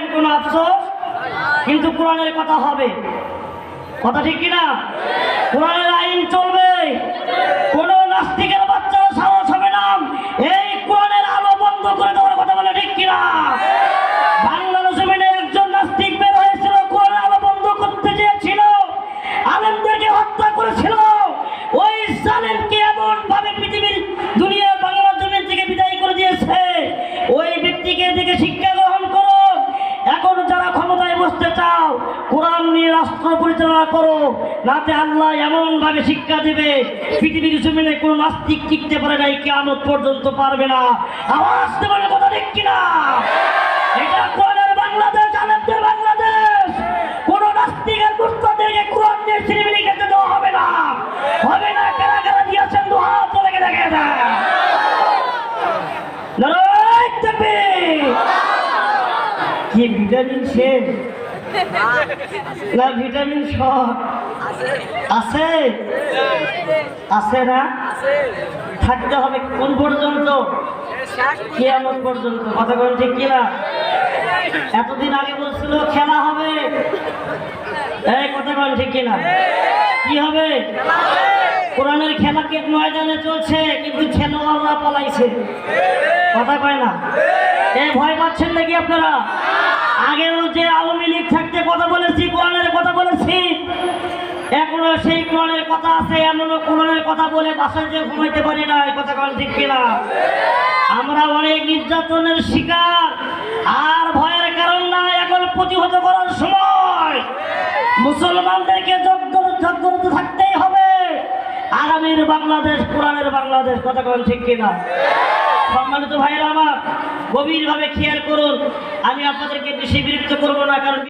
থাকেন কোনো আফসোস? কিন্তু কোরআনের কথা হবে। কথা ঠিক কিনা? কোরআনের আইন চলবে। কোনো নাস্তিকের বাচ্চার সাহস হবে না। এই কোরআনের আলো বন্ধ করে দেওয়ার কথা বলে ঠিক কিনা? আলেমদেরকে হত্যা করেছিল। ওই জালেমকে এমন ভাবে পৃথিবীর দুনিয়ার বাংলা জমিন থেকে বিদায় করে দিয়েছে ওই ব্যক্তিকে দেখে শিক্ষা গ্রহণ করো এখন যারা ক্ষমতায় বসতে চাও কোরআন নিয়ে রাষ্ট্র পরিচালনা করো নাতে আল্লাহ এমন ভাবে শিক্ষা দেবে। পৃথিবীর জমিনে কোনো নাস্তিক টিকতে পারে নাই কেমন পর্যন্ত পারবে না। আওয়াজ দেবার কথা ঠিক কিনা? এটা কোরআনের বাংলাদেশ, আলেমদের বাংলাদেশ। কোন নাস্তিকের দুষ্টদেরকে কোরআন নিয়ে সিনেমিনি খেতে দেওয়া হবে না। হবে না কারা কারা দিয়েছেন দু হাত গেলে দেখে দেয়? কি ভিটামিন শেষ না, ভিটামিন শর্ট আছে? আছে না? থাকতে হবে কোন পর্যন্ত? কিয়ামত পর্যন্ত। কথা বলেন ঠিক কিনা? এতদিন আগে বলছিল, খেলা হবে। এই, কথা বলেন ঠিক কিনা? কি হবে? কোরআনের খেলা কে ময়দানে চলছে? কিন্তু খেলোয়াড়রা পালাইছে। কথা কয় না? এই ভয় পাচ্ছেন নাকি আপনারা? আগেও যে কথা বলেছি, কোরআনের কথা বলেছি। এখনও সেই কোরআনের কথা আছে, এমনও কোরআনের কথা বলে বাসায় যে ঘুমাইতে পারি না, এই কথা কোন ঠিক কিনা? আমরা অনেক নির্যাতনের শিকার, আর ভয়ের কারণ না, এখন প্রতিহত করার সময়। মুসলমানদেরকে যোগ্য থাকতেই হবে। আগামীর বাংলাদেশ, কোরআনের বাংলাদেশ, কথা কোন ঠিক কিনা? সম্মানিত ভাইয়েরা আমার, গভীরভাবে খেয়াল করুন, আমি আপনাদেরকে বেশি বিরক্ত করব না, কারণ